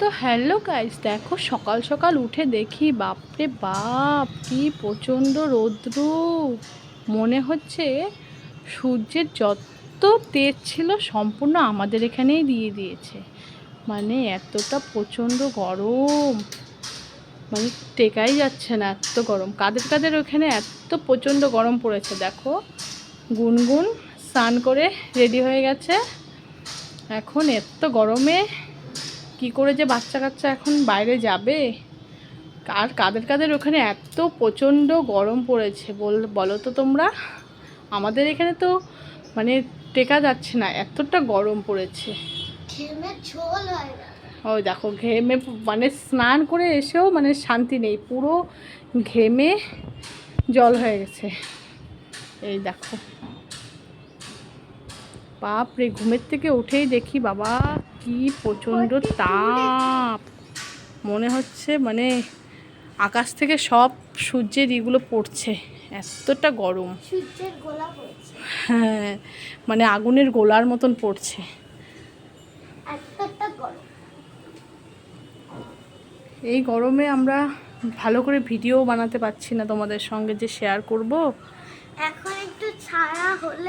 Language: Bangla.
তো হ্যালো গাইস দেখো সকাল সকাল উঠে দেখি, বাপরে বাপ, কি প্রচণ্ড রৌদ্র। মনে হচ্ছে সূর্যের যত তেজ ছিল সম্পূর্ণ আমাদের এখানেই দিয়ে দিয়েছে। মানে এতটা প্রচণ্ড গরম। মানে টেকাই যাচ্ছে না এত গরম। কাদের কাদের ওখানে এত প্রচণ্ড গরম পড়েছে দেখো। গুনগুন স্নান করে রেডি হয়ে গেছে। এখন এত গরমে কি করে যে বাচ্চা কাচ্চা এখন বাইরে যাবে? আর কাদের কাদের ওখানে এত প্রচণ্ড গরম পড়েছে বল বলো তো তোমরা? আমাদের এখানে তো মানে টেকা যাচ্ছে না এতটা গরম পড়েছে। ওই দেখো ঘেমে মানে স্নান করে এসেও মানে শান্তি নেই পুরো ঘেমে জল হয়ে গেছে। এই দেখো। বাপরে ঘুমের থেকে উঠেই দেখি বাবা কি প্রচণ্ড তাপ। মনে হচ্ছে মানে আকাশ থেকে সব সূর্যের ইগুলো পড়ছে এতটা গরম। হ্যাঁ মানে আগুনের গোলার মতন পড়ছে। এই গরমে আমরা ভালো করে ভিডিও বানাতে পারছি না তোমাদের সঙ্গে যে শেয়ার করব। এখন একটু ছায়া হলে